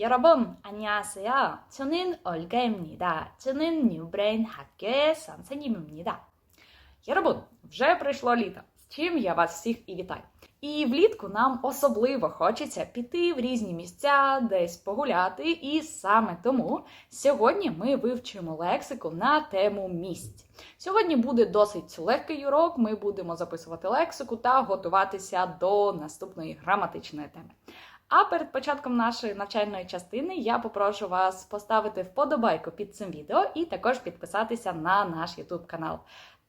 여러분, 안녕하세요. 저는 올가입니다. 저는 뉴브레인 학교의 선생님입니다. 여러분, вже прийшло літо, з чим я вас всіх і вітаю. І влітку нам особливо хочеться піти в різні місця, десь погуляти, і саме тому сьогодні ми вивчимо лексику на тему місць. Сьогодні буде досить легкий урок. Ми будемо записувати лексику та готуватися до наступної граматичної теми. А перед початком нашої навчальної частини я попрошу вас поставити вподобайку під цим відео і також підписатися на наш YouTube канал.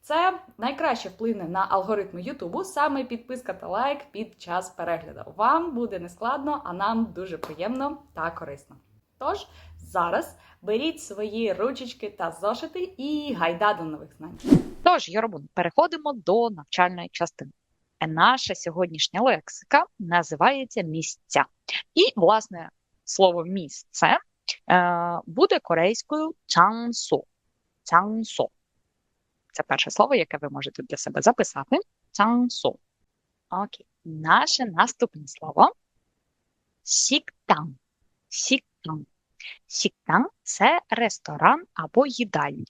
Це найкраще вплине на алгоритми Ютубу, саме підписка та лайк під час перегляду. Вам буде нескладно, а нам дуже приємно та корисно. Тож зараз беріть свої ручечки та зошити і гайда до нових знань. Тож, Йоробун, переходимо до навчальної частини. Наша сьогоднішня лексика називається місця. І, власне, слово місце е, буде корейською чансо. Чансо. Це перше слово, яке ви можете для себе записати. Чансо. Окей. Наше наступне слово сіктан. Сіктан. Сіктан це ресторан або їдальня.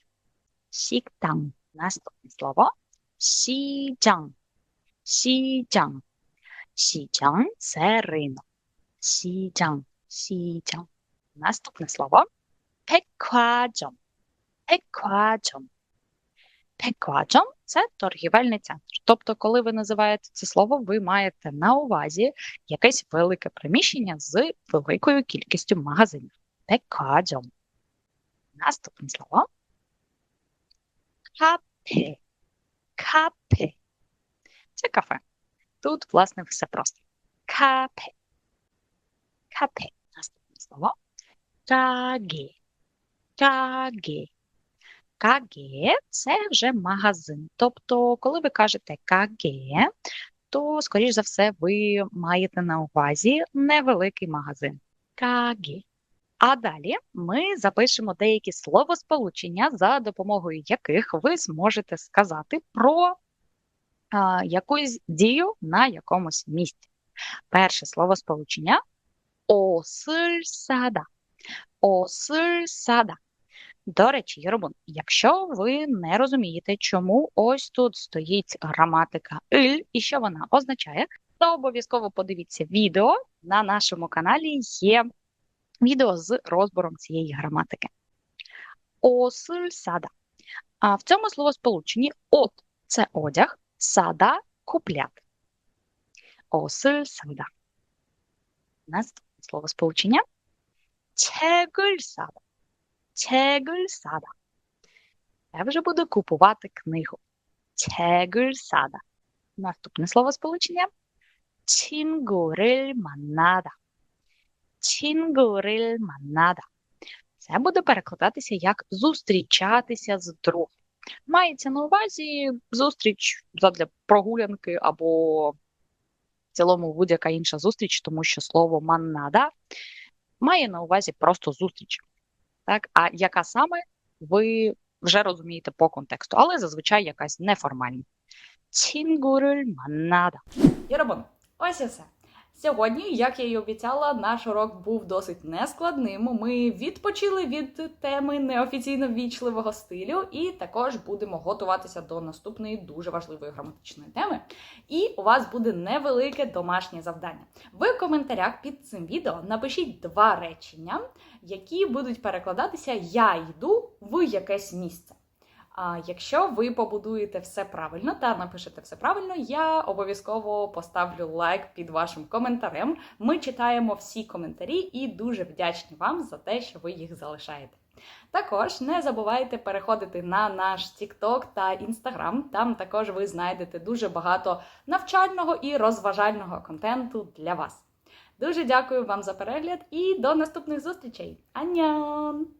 Сіктан. Наступне слово сіджан. Сіджан. Сіджан це ринок. Сіджан. Сіджан. Наступне слово пекваджон. Пекваджон. Пекваджон – це торгівельний центр. Тобто, коли ви називаєте це слово, ви маєте на увазі якесь велике приміщення з великою кількістю магазинів. Пекваджон. Наступне слово капе. Капе. Кафе. Тут, власне, все просто. Капе. Капе. Наступне слово. Каге. Каге. Каге – це вже магазин. Тобто, коли ви кажете каге, то, скоріш за все, ви маєте на увазі невеликий магазин. Каге. А далі ми запишемо деякі словосполучення, за допомогою яких ви зможете сказати про якусь дію на якомусь місці. Перше словосполучення осырсада. Осырсада. До речі, Єробун, якщо ви не розумієте, чому ось тут стоїть граматика «иль» і що вона означає, то обов'язково подивіться відео. На нашому каналі є відео з розбором цієї граматики. Осыльсада. А в цьому словосполученні от це одяг, сада купляти. Осыльсада. Наступне словосполучення 책을 사다. 책을 사다. Я вже буду купувати книгу. 책을 사다. Наступне словосполучення 친구를 만나다. 친구를 만나다. Це буде перекладатися як зустрічатися з другом. Мається на увазі зустріч задля прогулянки або в цілому будь-яка інша зустріч, тому що слово маннада має на увазі просто зустріч. Так, А яка саме, ви вже розумієте по контексту, але зазвичай якась неформальна. Цінгурель маннада. Єробон, ось і все. Сьогодні, як я й обіцяла, наш урок був досить нескладним. Ми відпочили від теми неофіційно ввічливого стилю, і також будемо готуватися до наступної дуже важливої граматичної теми. І у вас буде невелике домашнє завдання. Ви в коментарях під цим відео напишіть два речення, які будуть перекладатися Я йду в якесь місце. А якщо ви побудуєте все правильно та напишете все правильно, я обов'язково поставлю лайк під вашим коментарем. Ми читаємо всі коментарі і дуже вдячні вам за те, що ви їх залишаєте. Також не забувайте переходити на наш TikTok та Instagram. Там також ви знайдете дуже багато навчального і розважального контенту для вас. Дуже дякую вам за перегляд і до наступних зустрічей. Аньян!